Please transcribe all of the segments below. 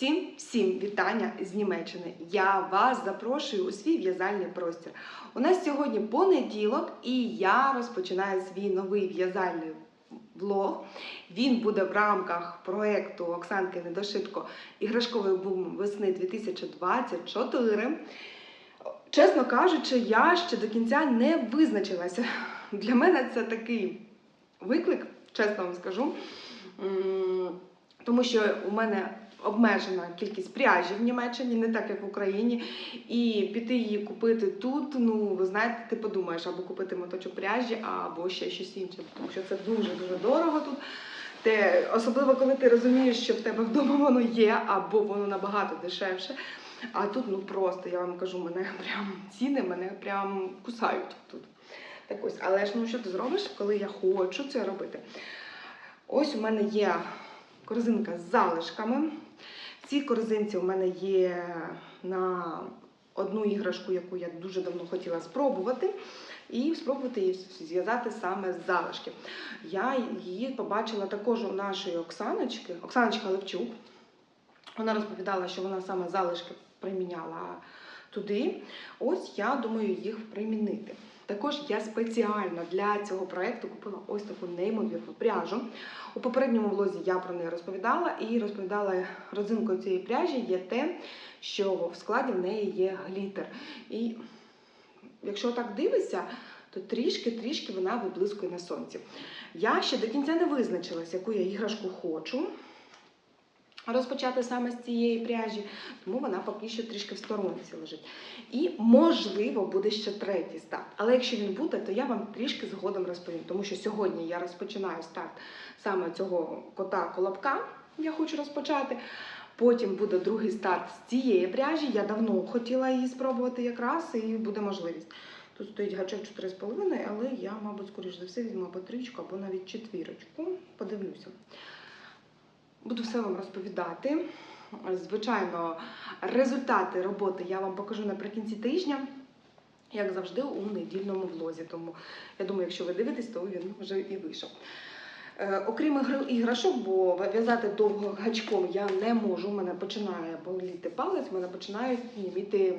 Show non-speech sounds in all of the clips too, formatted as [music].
Всім всім вітання з Німеччини. Я вас запрошую у свій в'язальний простір. У нас сьогодні понеділок, і я розпочинаю свій новий в'язальний влог. Він буде в рамках проекту Оксанки Недошитко іграшковий бум весни 2024. Чесно кажучи, я ще до кінця не визначилася. Для мене це такий виклик, чесно вам скажу. Тому що у мене обмежена кількість пряжі в Німеччині, не так як в Україні. І піти її купити тут, ну ви знаєте, ти подумаєш, або купити моточок пряжі, або ще щось інше, тому що це дуже-дуже дорого тут. Те, особливо коли ти розумієш, що в тебе вдома воно є, або воно набагато дешевше. А тут ну просто я вам кажу, мене [laughs] прям ціни мене прям кусають тут. Так ось, але ж ну що ти зробиш, коли я хочу це робити? Ось у мене є корзинка з залишками. Цій корзинці у мене є на одну іграшку, яку я дуже давно хотіла спробувати, і спробувати її зв'язати саме з залишків. Я її побачила також у нашої Оксаночки, Оксаночка Левчук. Вона розповідала, що вона саме залишки приміняла туди. Ось я думаю їх примінити. Також я спеціально для цього проєкту купила ось таку неймовірну пряжу. У попередньому влозі я про неї розповідала і розповідала родзинкою цієї пряжі є те, що в складі в неї є глітер. І якщо так дивишся, то трішки-трішки вона виблискує на сонці. Я ще до кінця не визначилась, яку я іграшку хочу розпочати саме з цієї пряжі, тому вона поки що трішки в сторонці лежить. І можливо буде ще третій старт. Але якщо він буде, то я вам трішки згодом розповім, тому що сьогодні я розпочинаю старт саме цього кота колобка. Я хочу розпочати. Потім буде другий старт з цієї пряжі. Я давно хотіла її спробувати якраз, і буде можливість. Тут стоїть гачок 4,5, але я, мабуть, скоріш за все, візьму або трічку, або навіть четвірочку. Подивлюся. Буду все вам розповідати. Звичайно, результати роботи я вам покажу наприкінці тижня, як завжди, у недільному влозі. Тому я думаю, якщо ви дивитесь, то він вже і вийшов. Е, окрім іграшок, бо в'язати довго гачком я не можу. У мене починає боліти палець, у мене починають німіти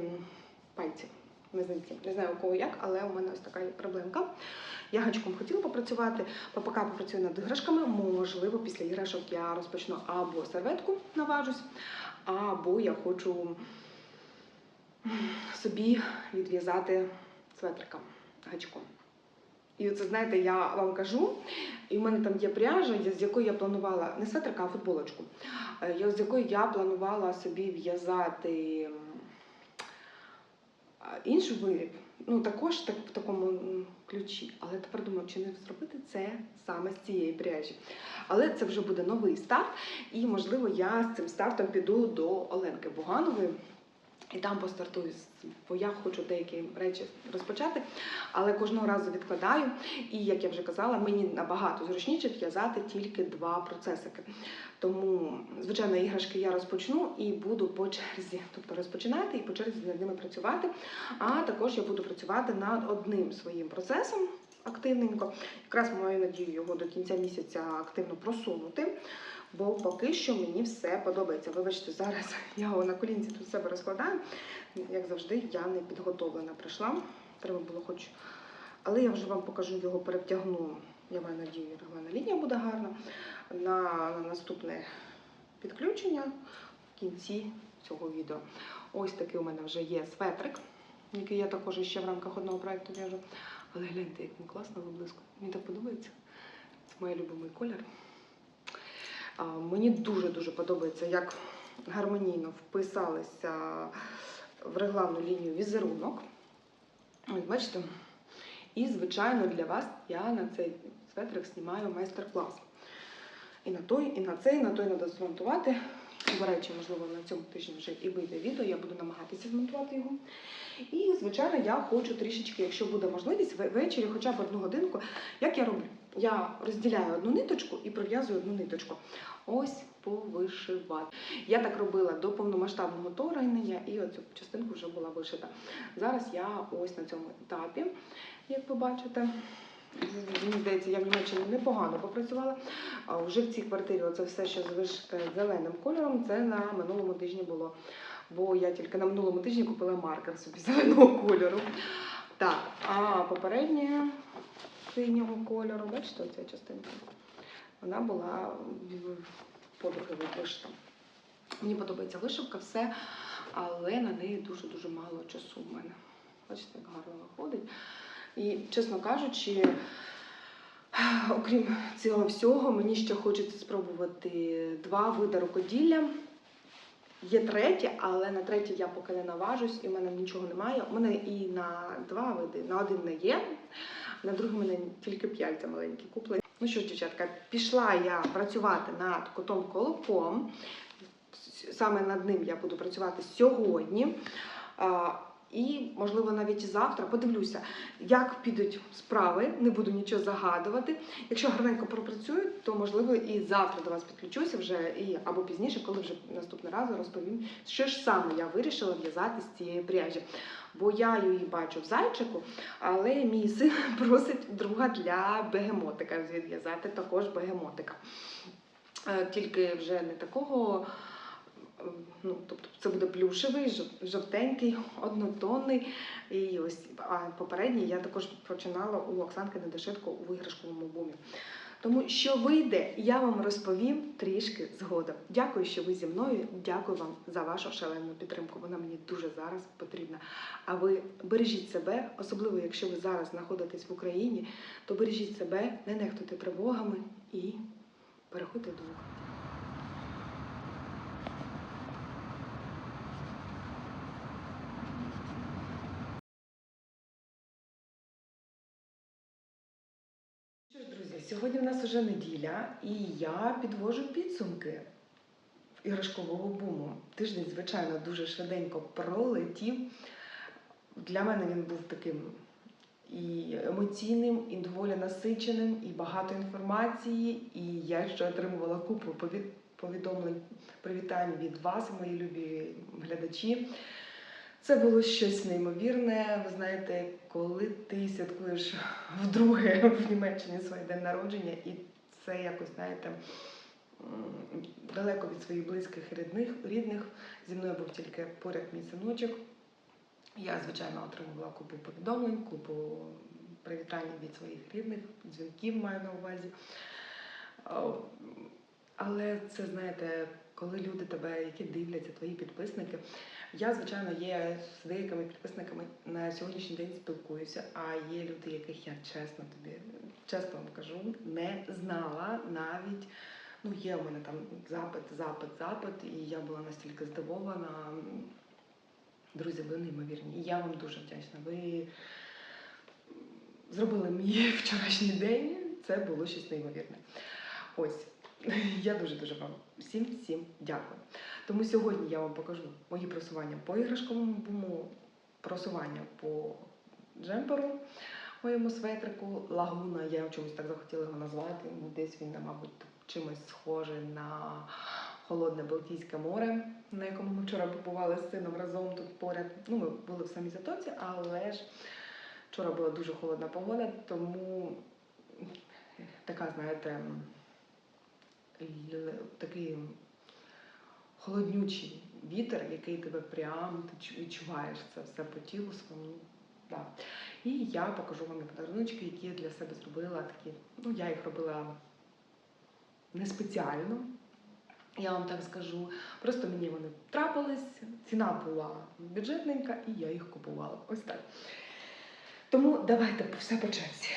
пальці. Мизинці. Не знаю у кого як, але у мене ось така проблемка. Я гачком хотіла попрацювати, поки попрацюю над іграшками. Можливо, після іграшок я розпочну або серветку наважусь, або я хочу собі відв'язати светрика гачком. І це, знаєте, я вам кажу, і в мене там є пряжа, з якої я планувала не светрика, а футболочку. Е, З якої я планувала собі в'язати інший виріб. Ну, також так, в такому ключі. Але тепер думаю, чи не зробити це саме з цієї пряжі. Але це вже буде новий старт, і можливо я з цим стартом піду до Оленки Буганової. І там постартую, бо я хочу деякі речі розпочати, але кожного разу відкладаю. І як я вже казала, мені набагато зручніше в'язати тільки два процесики. Тому, звичайно, іграшки я розпочну і буду по черзі, тобто розпочинати і по черзі над ними працювати. А також я буду працювати над одним своїм процесом активненько. Якраз маю надію його до кінця місяця активно просунути. Бо поки що мені все подобається. Вибачте, зараз [laughs] я його на колінці тут себе розкладаю. Як завжди, я не підготовлена прийшла. Треба було хоч. Але я вже вам покажу його, перевтягну. Я маю надію, реглана лінія буде гарна. На, на наступне підключення в кінці цього відео. Ось такий у мене вже є светрик, який я також ще в рамках одного проєкту в'яжу. Але гляньте, як він класно виблискує. Мені так подобається. Це мій любимий колір. Мені дуже-дуже подобається, як гармонійно вписалися в регланну лінію візерунок. Ось бачите? І, звичайно, для вас я на цей светрик знімаю майстер-клас. І на той, і на цей, і на той треба змонтувати. До речі, можливо, на цьому тижні вже і вийде відео, я буду намагатися змонтувати його. І, звичайно, я хочу трішечки, якщо буде можливість, ввечері хоча б одну годинку. Як я роблю? Я розділяю одну ниточку і пров'язую одну ниточку. Ось повишивати. Я так робила до повномасштабного вторгнення, і оцю частинку вже була вишита. Зараз я ось на цьому етапі, як ви бачите. Мені здається, я в Німеччині непогано попрацювала. Вже в цій квартирі оце все, що звишки зеленим кольором, це на минулому тижні було. Бо я тільки на минулому тижні купила маркер собі [laughs] зеленого кольору. Так, а попереднє синього кольору, бачите, оця частинка, вона була подруги вишита. Мені подобається вишивка, все, але на неї дуже-дуже мало часу в мене. Бачите, як гарно виходить. І, чесно кажучи, окрім цього всього, мені ще хочеться спробувати два види рукоділля. Є третє, але на третє я поки не наважусь, і в мене нічого немає. У мене і на два види, на один не є, на другий мене тільки п'яльця маленькі куплені. Ну що ж, дівчатка, пішла я працювати над котом колоком. Саме над ним я буду працювати сьогодні. І, можливо, навіть завтра подивлюся, як підуть справи, не буду нічого загадувати. Якщо гарненько пропрацюю, то можливо і завтра до вас підключуся вже і або пізніше, коли вже наступного разу розповім, що ж саме я вирішила в'язати з цієї пряжі. Бо я її бачу в зайчику, але мій син [laughs] просить друга для бегемотика зв'язати також бегемотика. Е, Тільки вже не такого. Е, Ну, тобто це буде плюшевий, жовтенький, [laughs] однотонний. І ось а попередній я також починала у Оксанки Недошитко у виграшковому бумі. Тому що вийде, я вам розповім трішки згодом. Дякую, що ви зі мною. Дякую вам за вашу шалену підтримку. Вона мені дуже зараз потрібна. А ви бережіть себе, особливо якщо ви зараз знаходитесь в Україні, то бережіть себе, не нехтуйте тривогами і переходьте до укриття. Що ж, друзі, сьогодні в нас уже неділя, і я підвожу підсумки іграшкового буму. Тиждень, звичайно, дуже швиденько пролетів. Для мене він був таким і емоційним, і доволі насиченим, і багато інформації. І я ще отримувала купу повідомлень, привітань від вас, мої любі глядачі. Це було щось неймовірне. Ви знаєте, коли ти святкуєш вдруге [laughs] в Німеччині своє день народження, і це якось, знаєте, далеко від своїх близьких і рідних, рідних. Зі мною був тільки поряд мій синочок. Я, звичайно, отримувала купу повідомлень, купу привітань від своїх рідних, дзвінків маю на увазі. Але це, знаєте, коли люди тебе, які дивляться, твої підписники. Я, звичайно, є з деякими підписниками на сьогоднішній день спілкуюся, а є люди, яких я чесно тобі, чесно вам кажу, не знала навіть. Ну, є у мене там запит, запит, запит, і я була настільки здивована. Друзі, ви неймовірні. І я вам дуже вдячна. Ви зробили мій [laughs] вчорашній день. Це було щось неймовірне. Ось. Я дуже-дуже вам всім всім дякую. Тому сьогодні я вам покажу мої просування по іграшковому просування по джемперу, моєму светрику, лагуна. Я чомусь так захотіла його назвати. Десь він, мабуть, чимось схожий на холодне Балтійське море, на якому ми вчора побували з сином разом тут поряд. Ну, ми були в самій затоці, але ж вчора була дуже холодна погода, тому така, знаєте, такий холоднючий вітер, який тебе прям ти відчуваєш це все по тілу своєму. Да. І я покажу вам подарунки, які я для себе зробила такі. Ну, я їх робила не спеціально. Я вам так скажу. Просто мені вони трапились, ціна була бюджетненька, і я їх купувала. Ось так. Тому давайте все по черзі.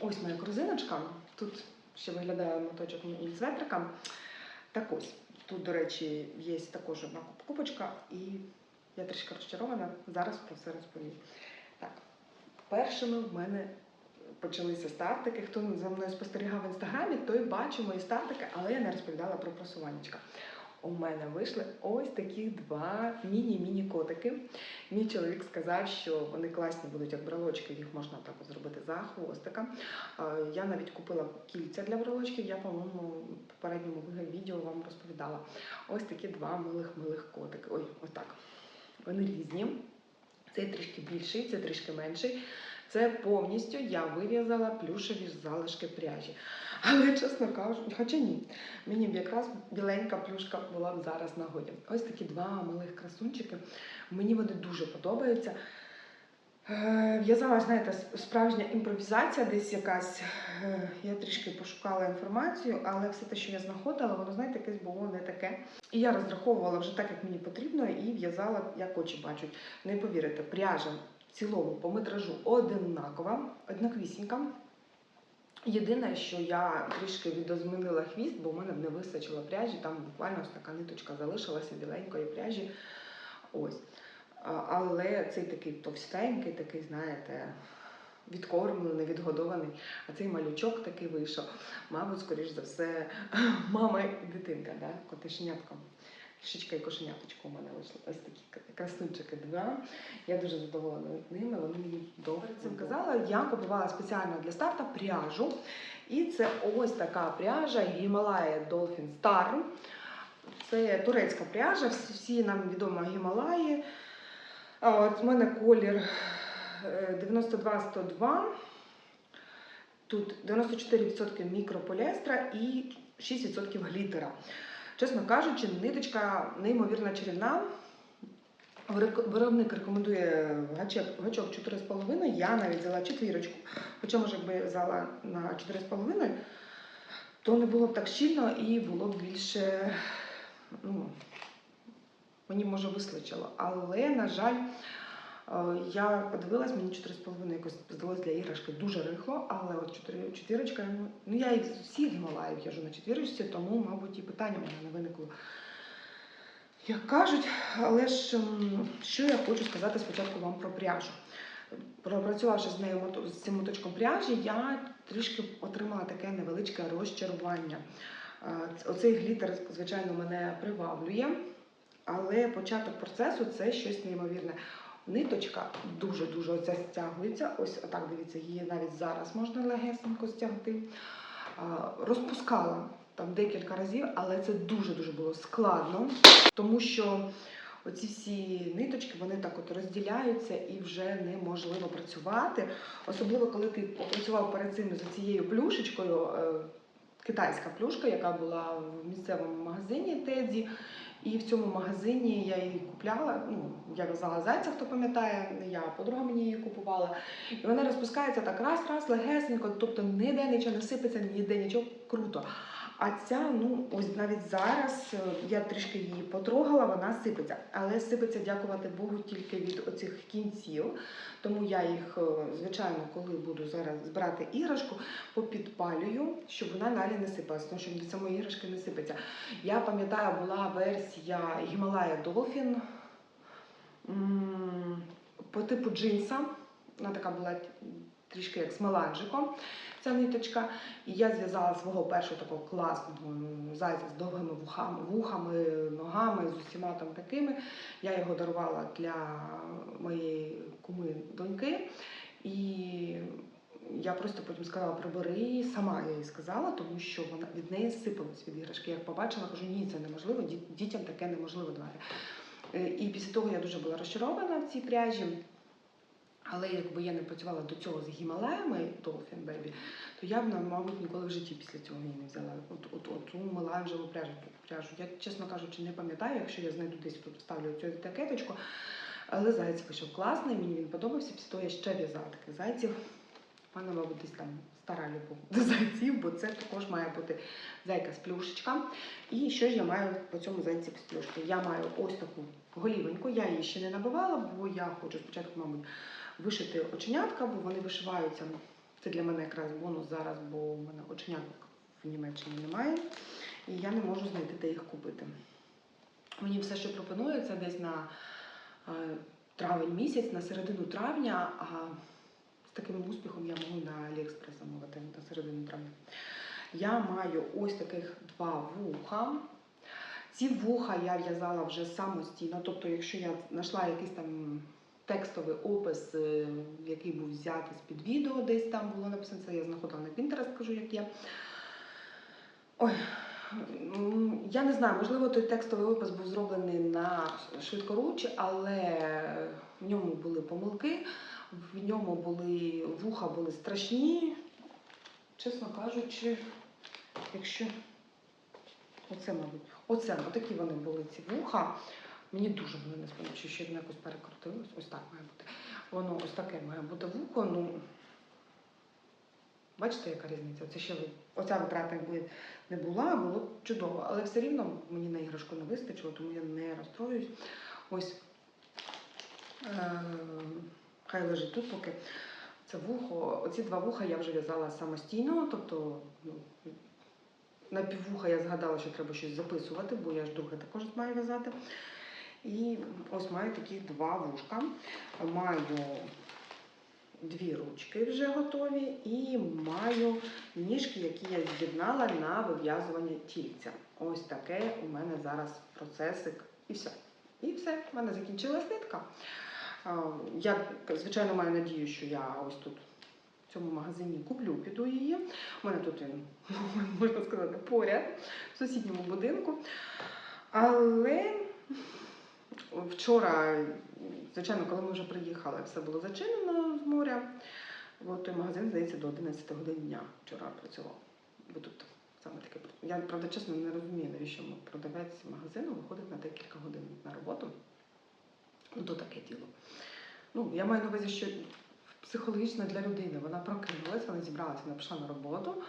Ось моя корзиночка. Тут ще виглядає моточок мій светрика. Так ось. Тут, до речі, є також одна купочка, і я трішки розчарована. Зараз про все розповім. Так, першими в мене почалися стартики. Хто за мною спостерігав в інстаграмі, той бачив мої стартики, але я не розповідала про просуваннячка. У мене вийшли ось такі два міні-міні котики. Мій чоловік сказав, що вони класні будуть як брелочки, їх можна так зробити за хвостика. Я навіть купила кільця для брелочків, я, по-моєму, в попередньому відео вам розповідала. Ось такі два милих-милих котики. Ой, отак. Вони різні. Цей трішки більший, це трішки менший. Це повністю я вив'язала плюшеві залишки пряжі. Але, чесно кажучи, хоча ні, мені б якраз біленька плюшка була б зараз нагоді. Ось такі два малих красунчики. Мені вони дуже подобаються. Е, В'язала, знаєте, справжня імпровізація, десь якась. Е, Я трішки пошукала інформацію, але все те, що я знаходила, воно, знаєте, якесь було не таке. І я розраховувала вже так, як мені потрібно, і в'язала, як очі бачать. Не повірите, пряжа цілому по метражу одинакова, однаковісінька. Єдине, що я трішки відозмінила хвіст, бо в мене не вистачило пряжі, там буквально ось така ниточка залишилася біленької пряжі. Ось. Але цей такий товстенький, такий, знаєте, відкормлений, відгодований. А цей малючок такий вийшов. Мабуть, скоріш за все, [laughs] мама і дитинка, да? котишнятко. Кішечка і кошеняточко у мене вийшло. Ось такі красунчики два. Я дуже задоволена ними, вони мені добре цим казала. Я купувала спеціально для старта пряжу. І це ось така пряжа Himalaya Dolphin Star. Це турецька пряжа, всі, нам відомо Гімалаї. От в мене колір е, 92-102. Тут 94% мікрополіестра і 6% глітера. Чесно кажучи, ниточка неймовірно чарівна. Виробник рекомендує гачок, гачок 4,5. Я навіть взяла четвірочку. Хоча, може, якби взяла на 4,5, то не було б так щільно і було б більше. Ну, мені може вистачило. Але, на жаль, я подивилась, мені 4,5 якось здалось для іграшки дуже рихло, але от 4, четвірочка, ну, ну я і всі гімалаї в'яжу на четвірочці, тому, мабуть, і питання в мене не виникло. Як кажуть, але ж що я хочу сказати спочатку вам про пряжу. Пропрацювавши з нею з цим моточком пряжі, я трішки отримала таке невеличке розчарування. Е, Оцей глітер, звичайно, мене приваблює, але початок процесу це щось неймовірне. Ниточка дуже-дуже оця стягується. Ось отак дивіться, її навіть зараз можна легесенько стягти. Розпускала там декілька разів, але це дуже-дуже було складно, тому що оці всі ниточки вони так от розділяються і вже неможливо працювати. Особливо коли ти попрацював перед цим з цією плюшечкою, е, китайська плюшка, яка була в місцевому магазині Тедзі. І в цьому магазині я її купляла. Ну, я в'язала зайця, хто пам'ятає, я, подруга мені її купувала. І вона розпускається так раз-раз, легесенько, тобто ніде нічого не сипеться, ніде нічого круто. А ця, ну ось навіть зараз е, я трішки її потрогала, вона сипеться. Але сипеться, дякувати Богу, тільки від оцих кінців. Тому я їх, е, звичайно, коли буду зараз збирати іграшку, попідпалюю, щоб вона далі не сипалась, тому що від самої іграшки не сипеться. Я пам'ятаю, була версія Himalaya Dolphin м, по типу джинса. Вона така була трішки як з меланжиком, ця ниточка. І я зв'язала свого першого такого класного зайця з довгими вухами, вухами, ногами, з усіма там такими. Я його дарувала для моєї куми доньки. І я просто потім сказала, прибери сама я їй сказала, тому що вона від неї сипалась від іграшки. Я побачила, кажу, ні, це неможливо, дітям таке неможливо. Е, І після того я дуже була розчарована в цій пряжі. Але якби я не працювала до цього з гімалаями Dolphin Baby, то я б, мабуть, ніколи в житті після цього її не взяла. От, от, от ту меланжеву пряжу, пряжу. Я, чесно кажучи, не пам'ятаю, якщо я знайду десь тут вставлю цю етикеточку. Але заяць вийшов класний, мені він подобався. Після того я ще в'язала таких зайців. У мене, мабуть, десь там стара любов до зайців, бо це також має бути зайка з плюшечка. І що ж я маю по цьому зайці з плюшки? Я маю ось таку голівеньку, я її ще не набивала, бо я хочу спочатку, мабуть, вишити оченятка, бо вони вишиваються. Це для мене якраз бонус зараз, бо у мене оченяток в Німеччині немає. І я не можу знайти, де їх купити. Мені все, що пропонується, десь на е, травень місяць, на середину травня, а з таким успіхом я можу на Аліекспрес замовити на середину травня. Я маю ось таких два вуха. Ці вуха я в'язала вже самостійно. Тобто, якщо я знайшла якийсь там текстовий опис, е, який був взятий з-під відео, десь там було написано, це я знаходила на Pinterest, кажу, як є. Ой, я не знаю, можливо, той текстовий опис був зроблений на швидкоруч, але в ньому були помилки. В ньому були вуха були страшні. Чесно кажучи, якщо оце, мабуть, оце, отакі вони були ці вуха. Мені дуже вони не сподобалися, ще воно якось перекрутилось. Ось так має бути. Воно ось таке має бути вухо. Ну, бачите, яка різниця? Це ще оця витрата, якби не була, було б чудово. Але все рівно мені на іграшку не вистачило, тому я не розстроююсь. Ось е, хай лежить тут поки. Це вухо. Оці два вуха я вже в'язала самостійно, тобто ну, на піввуха я згадала, що треба щось записувати, бо я ж друге також маю в'язати. І ось маю такі два вушка. Маю дві ручки вже готові, і маю ніжки, які я з'єднала на вив'язування тільця. Ось таке у мене зараз процесик. І все. І все, в мене закінчилась нитка. А, Я, звичайно, маю надію, що я ось тут в цьому магазині куплю, піду її. У мене тут він, [laughs] можна сказати, поряд в сусідньому будинку. Але вчора, звичайно, коли ми вже приїхали, все було зачинено з моря. От той магазин, здається, до 11 годин дня вчора працював. Бо тут саме таке. Я, правда, чесно, не розумію, навіщо продавець магазину виходить на декілька годин на роботу. Ну, то таке діло. Ну, я маю на увазі, що психологічно для людини вона прокинулася, вона зібралася, вона пішла на роботу,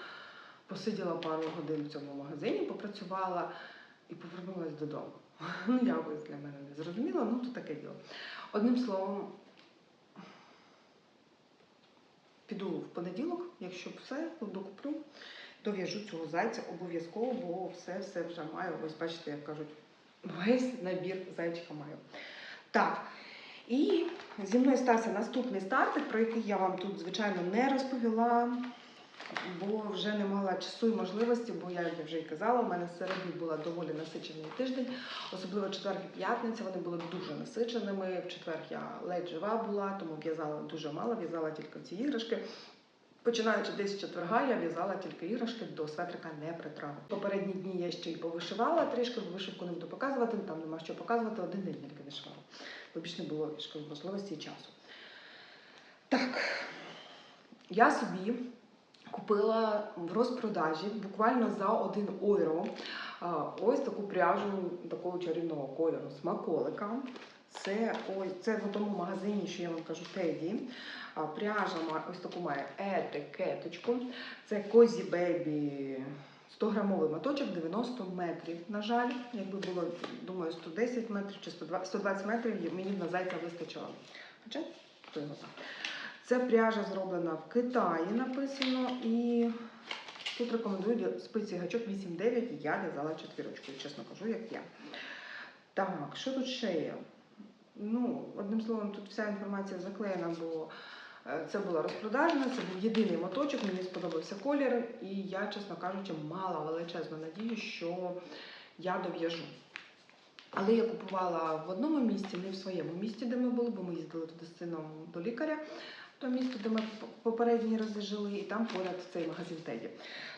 посиділа пару годин в цьому магазині, попрацювала і повернулася додому. [laughs] Ну, якось для мене не зрозуміло, ну то таке діло. Одним словом, піду в понеділок, якщо все, докуплю, дов'яжу цього зайця обов'язково, бо все, все вже маю. Ось бачите, як кажуть, весь набір зайчика маю. Так. І зі мною стався наступний стартик, про який я вам тут, звичайно, не розповіла, бо вже не мала часу і можливості, бо я вже й казала, у мене середній була доволі насичений тиждень, особливо четвер і п'ятниця, вони були дуже насиченими. В четвер я ледь жива була, тому в'язала дуже мало, в'язала тільки ці іграшки. Починаючи десь четверга, я в'язала тільки іграшки, до светрика не притрала. Попередні дні я ще й повишивала трішки, вишивку не буду показувати, там нема що показувати, один день тільки вишивала. Бо більше не було можливості і часу. Так, я собі купила в розпродажі буквально за 1 євро а, ось таку пряжу такого чарівного кольору смаколика. Це ось це в тому магазині, що я вам кажу, Теді. Пряжа ось таку має етикеточку. Це Козі Бебі 100 грамовий моточок 90 метрів. На жаль, якби було, думаю, 110 метрів чи 120 120 метрів, мені на зайця вистачило. Хоча, хто його знає. Це пряжа зроблена в Китаї, написано, і тут рекомендують спиці гачок 8-9, я в'язала четвірочкою, чесно кажу, як я. Так, що тут ще є? Ну, одним словом, тут вся інформація заклеєна, бо це була розпродажна, це був єдиний моточок, мені сподобався колір, і я, чесно кажучи, мала величезну надію, що я дов'яжу. Але я купувала в одному місці, не в своєму місті, де ми були, бо ми їздили туди з сином до лікаря, то місто, де ми попередні рази жили, і там поряд цей магазин Теді.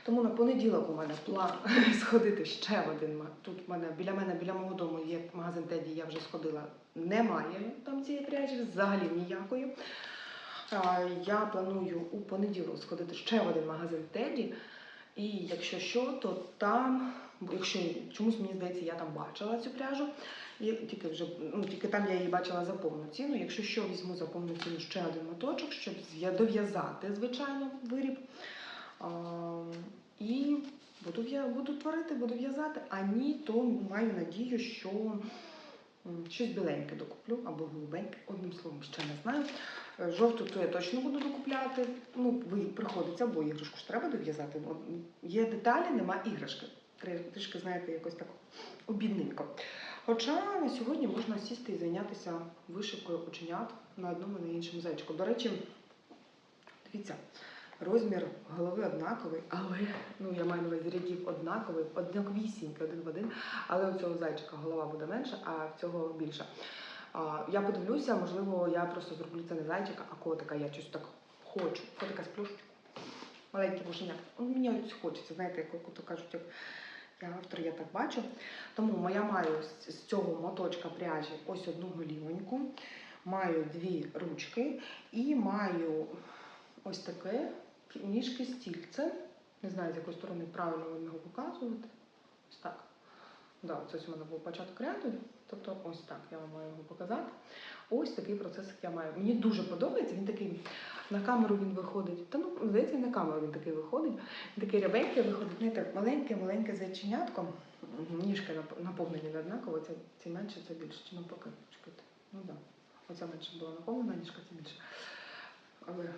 Тому на понеділок у мене план [laughs] сходити ще в один Тут в мене біля мене, біля мого дому є магазин Теді, я вже сходила. Немає там цієї пряжі, взагалі ніякої. Я планую у понеділок сходити ще в один магазин Теді. І якщо що, то там, якщо чомусь мені здається, я там бачила цю пряжу. І тільки вже ну тільки там я її бачила за повну ціну. Якщо що, візьму за повну ціну ще один моточок, щоб дов'язати, звичайно, виріб. А, і буду, в'я- буду творити, буду в'язати. А ні, то маю надію, що щось біленьке докуплю або голубеньке, одним словом, ще не знаю. Жовту то я точно буду докупляти. Ну, приходиться, бо іграшку ж треба дов'язати. Є деталі, нема іграшки. Трішки, знаєте, якось так обідненько. Хоча на сьогодні можна сісти і зайнятися вишивкою оченят на одному і на іншому зайчику. До речі, дивіться, розмір голови однаковий, але ну я маю на увазі рядів однаковий, однаковісінький, один в один. Але у цього зайчика голова буде менша, а в цього більша. Я подивлюся, можливо, я просто зроблю це не зайчика, а котика. Я щось так хочу. Котика з плюшечку. Маленький бушеняк. Ну, Мені ось хочеться, знаєте, як то кажуть, як я автор, я так бачу. Тому я маю з- цього моточка пряжі ось одну голівоньку. Маю дві ручки і маю ось таке ніжки стільце. Не знаю, з якої сторони правильно його показувати. Ось так. Да, ось у мене був початок ряду, тобто ось так я вам маю його показати. Ось такий процес, як я маю. Мені дуже подобається. Він такий на камеру він виходить. Та ну здається, на камеру він такий виходить. Він такий рябенький виходить. Знаєте, маленьке, маленьке зайченятко. Ніжки наповнені не однаково. Це, це менше, це більше. Чи навпаки? Чекайте. Ну так. Да. Оця менше була наповнена, ніжка це більше. Але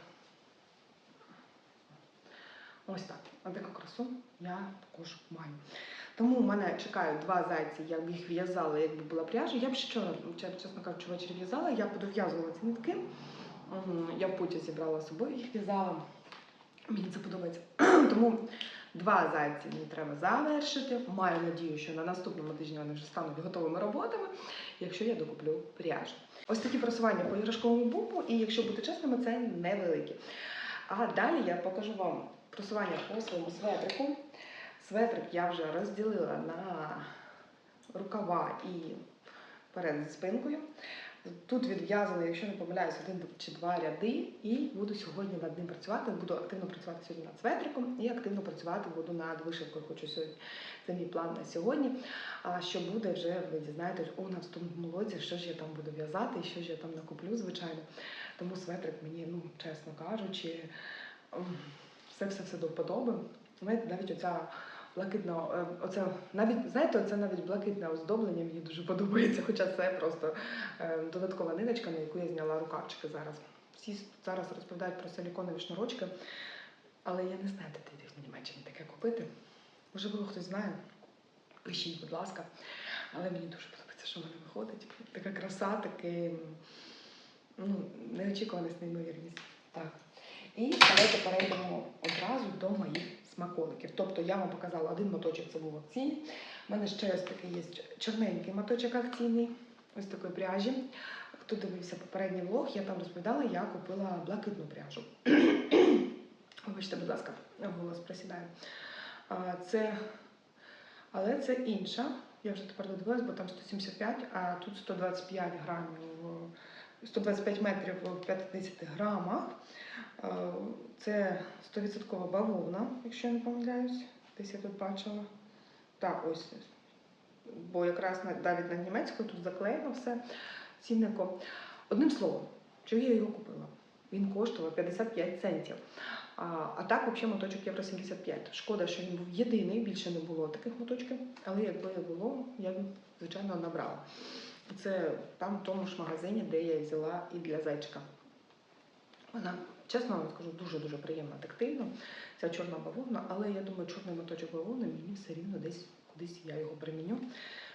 ось так. А таку красу я також маю. Тому мене чекають два зайці, я б їх в'язала, якби була пряжа. Я б ще вчора, чесно- кажучи, ввечері в'язала, я подов'язувала ці нитки. Я в путі зібрала з собою, їх в'язала. Мені це подобається. [clears throat] Тому два зайці мені треба завершити. Маю надію, що на наступному тижні вони вже стануть готовими роботами, якщо я докуплю пряжу. Ось такі просування по іграшковому бубу, і якщо бути чесними, це невеликі. А далі я покажу вам просування по своєму светрику. Светрик я вже розділила на рукава і перед спинкою. Тут відв'язано, якщо не помиляюсь, один чи два ряди, і буду сьогодні над ним працювати. Буду активно працювати сьогодні над светриком і активно працювати буду над вишивкою. Хочу сьогодні. Це мій план на сьогодні. А що буде, вже ви дізнаєтесь у наступному році, що ж я там буду в'язати що ж я там накуплю, звичайно. Тому светрик мені, ну чесно кажучи, все все все до вподоби. Навіть оця блакитна, е, оце навіть знаєте, оце навіть блакитне оздоблення мені дуже подобається, хоча це просто е, додаткова ниночка, на яку я зняла рукавчики зараз. Всі зараз розповідають про силіконові шнурочки, але я не знаю, де їх в Німеччині таке купити. Можливо, хтось знає. Пишіть, будь ласка. Але мені дуже подобається, що в виходить. Така краса, таке ну, неочікуваність, неймовірність. Так. І давайте перейдемо одразу до моїх смаколиків. Тобто я вам показала один моточок, це був акційний. У мене ще ось такий є чорненький моточок акційний, ось такої пряжі. Хто дивився попередній влог, я там розповідала, я купила блакитну пряжу. [clears throat] Вибачте, будь ласка, голос присідає. А, Це, але це інша. Я вже тепер додивилась, бо там 175, а тут 125 грамів, 125 метрів в 50 грамах. Е, Це 100% бавовна, якщо я не помиляюсь. Десь я тут бачила. Так, ось. Бо якраз навіть на німецькою тут заклеєно все цінником. Одним словом, чого я його купила? Він коштував 55 центів. А, а так, взагалі, моточок євро 75. Шкода, що він був єдиний, більше не було таких моточків, але якби було, я б, звичайно, набрала. Це там в тому ж магазині, де я взяла і для зайчика. Вона, чесно вам скажу, дуже-дуже приємна, тактильна, ця чорна бавовна, але я думаю, чорний моточок бавовни мені все рівно десь кудись я його приміню.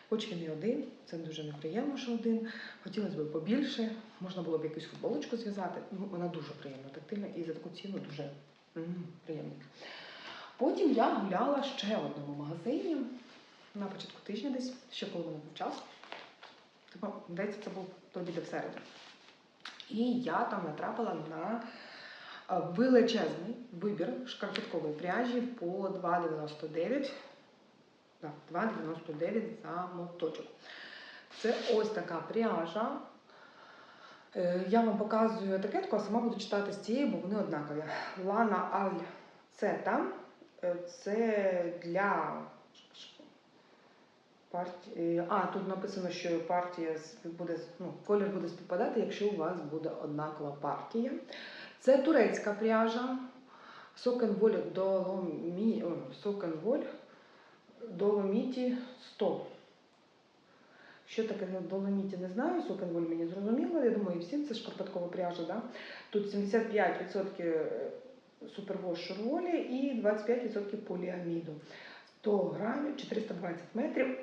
Хоч він і один, це дуже неприємно, що один. Хотілося б побільше, можна було б якусь футболочку зв'язати. Ну, вона дуже приємна, тактильна і за таку ціну дуже м, приємна. Потім я гуляла ще в одному магазині на початку тижня десь, ще коли був час. Типу, здається, це був де в середу. І я там натрапила на величезний вибір шкарпеткової пряжі по 2,99. Так, 2,99 за моточок. Це ось така пряжа. Е, Я вам показую етикетку, а сама буду читати з цієї, бо вони однакові. Лана Аль Цета. Е, Це для партії. А, тут написано, що партія буде, ну, колір буде співпадати, якщо у вас буде однакова партія. Це турецька пряжа. Сокенволь Доломі... Доломіті 100. Що таке на доломіті, не знаю. Сокенволь мені зрозуміло. Я думаю, і всім це шкарпеткова пряжа. Да? Тут 75% супервош шурволі і 25% поліаміду. 100 грамів, 420 метрів.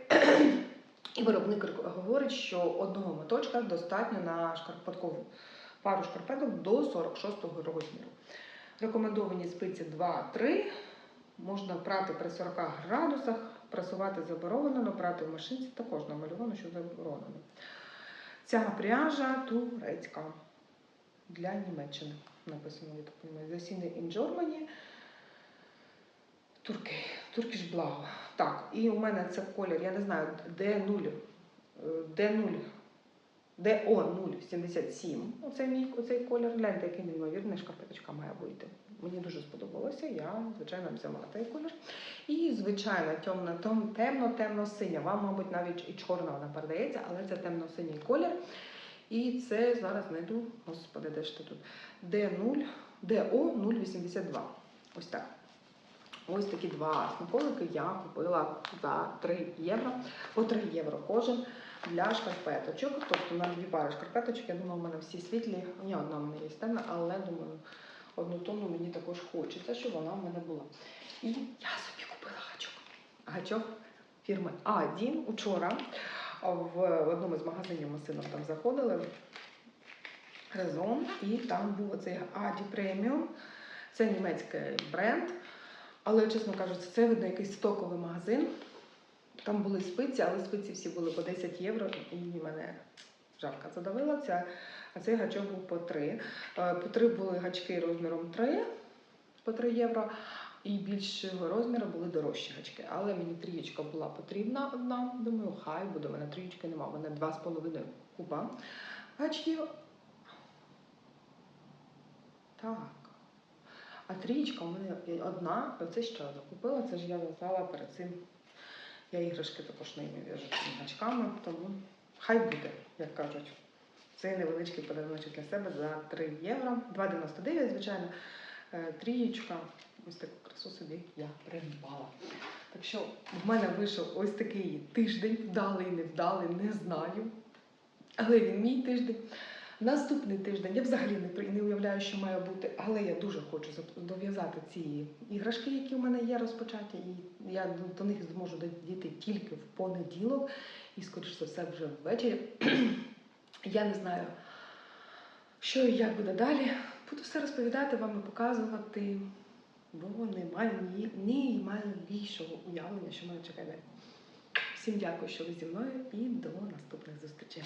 І виробник говорить, що одного моточка достатньо на шкарпеткову пару шкарпеток до 46-го розміру. Рекомендовані спиці 2-3. Можна прати при 40 градусах, прасувати заборонено, прати в машинці також намальовано, що заборонено. Ця пряжа турецька для Німеччини. Написано, я так розумію, Засіни in Germany. Турки, Turkish Blau. Так, і у мене це колір, я не знаю, D0. е, D0 DO 077. Оце мій оцей колір. Гляньте, який неймовірний шкарпеточка має вийти. Мені дуже сподобалося. Я, звичайно, взяла цей колір. І, звичайно, темно, темно, темно синя Вам, мабуть, навіть і чорна вона передається, але це темно-синій колір. І це зараз знайду, господи, де ж ти тут? D0, DO 082. Ось так. Ось такі два смаколики я купила за 3 євро, по 3 євро кожен для шкарпеточок. Тобто на дві пари шкарпеточок, я думаю, у мене всі світлі. Ні, одна в мене є темна, але думаю, одну тонну мені також хочеться, щоб вона в мене була. І я собі купила гачок. Гачок фірми А1 учора в одному з магазинів ми сином там заходили. Резон, і там був оцей Аді преміум. Це німецький бренд. Але, чесно кажучи, це видно якийсь стоковий магазин. Там були спиці, але спиці всі були по 10 євро, і мене жарка задавила. Ця, а цей гачок був по 3. Е, По 3 були гачки розміром 3 по 3 євро. І більшого розміру були дорожчі гачки. Але мені трієчка була потрібна одна. Думаю, хай буде. У мене трієчки нема. У мене 2,5 куба гачків. Так. А трієчка у мене одна, оце ще одна купила, це ж я в'язала перед цим. Я іграшки також ними в'яжу цими гачками, тому хай буде, як кажуть. Це невеличкий подарунок для себе за 3 євро. 2,99, звичайно. Е, Трієчка. Ось таку красу собі я придбала. Так що в мене вийшов ось такий тиждень, вдалий, невдалий, не знаю. Але він мій тиждень. Наступний тиждень я взагалі не, не уявляю, що має бути, але я дуже хочу дов'язати ці іграшки, які в мене є розпочаті, і я до- них зможу дійти тільки в понеділок, і, скоріш за все, вже ввечері. [clears throat] я не знаю, що і як буде далі. Буду все розповідати вам і показувати, бо не маю ні, ні малійшого уявлення, що мене чекає. Всім дякую, що ви зі мною, і до наступних зустрічей.